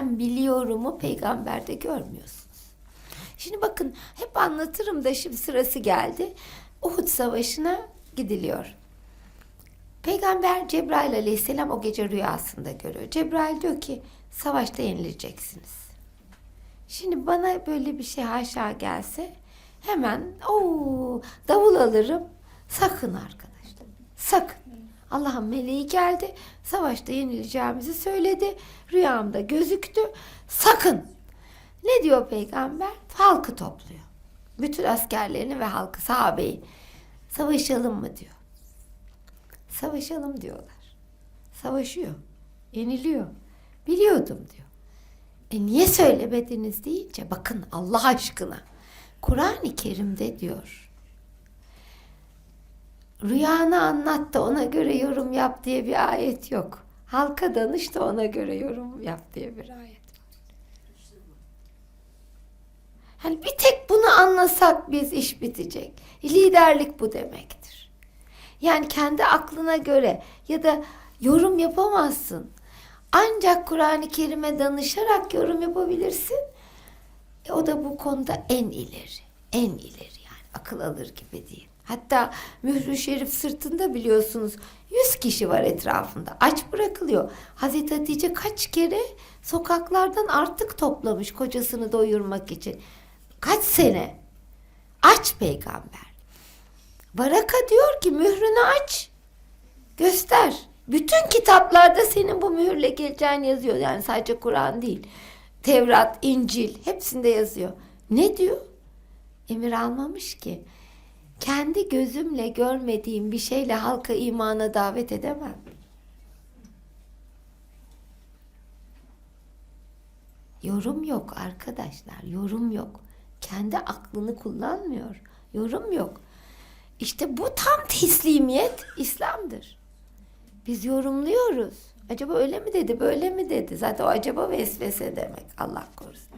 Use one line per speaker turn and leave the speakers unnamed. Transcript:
ben biliyorumu peygamberde görmüyorsunuz. Şimdi bakın hep anlatırım da şimdi sırası geldi. Uhud Savaşı'na gidiliyor. Peygamber Cebrail aleyhisselam o gece rüyasında görüyor. Cebrail diyor ki savaşta yenileceksiniz. Şimdi bana böyle bir şey haşa gelse hemen o davul alırım. Sakın arkadaşlar. Sakın. Allah'ın meleği geldi. Savaşta yenileceğimizi söyledi. Rüyamda gözüktü. Sakın. Ne diyor peygamber? Halkı topluyor. Bütün askerlerini ve halkı sahabeyi. Savaşalım mı diyor. Savaşalım diyorlar. Savaşıyor. Yeniliyor. Biliyordum diyor. E niye söylemediniz deyince bakın Allah aşkına. Kur'an-ı Kerim'de diyor. Rüyanı anlat da ona göre yorum yap diye bir ayet yok. Halka danış da ona göre yorum yap diye bir ayet var. Hani bir tek bunu anlasak biz iş bitecek. Liderlik bu demektir. Yani kendi aklına göre ya da yorum yapamazsın. Ancak Kur'an-ı Kerim'e danışarak yorum yapabilirsin. E, o da bu konuda en ileri. En ileri yani. Akıl alır gibi değil. Hatta mührü şerif sırtında biliyorsunuz 100 kişi var etrafında. Aç bırakılıyor. Hazreti Hatice kaç kere sokaklardan artık toplamış kocasını doyurmak için. Kaç sene? Aç peygamber. Baraka diyor ki mührünü aç. Göster. Bütün kitaplarda senin bu mühürle geleceğin yazıyor. Yani sadece Kur'an değil. Tevrat, İncil hepsinde yazıyor. Ne diyor? Emir almamış ki. Kendi gözümle görmediğim bir şeyle halka imana davet edemem. Yorum yok arkadaşlar, yorum yok. Kendi aklını kullanmıyor. Yorum yok. İşte bu tam teslimiyet İslam'dır. Biz yorumluyoruz. Acaba öyle mi dedi, böyle mi dedi? Zaten o acaba vesvese demek. Allah korusun.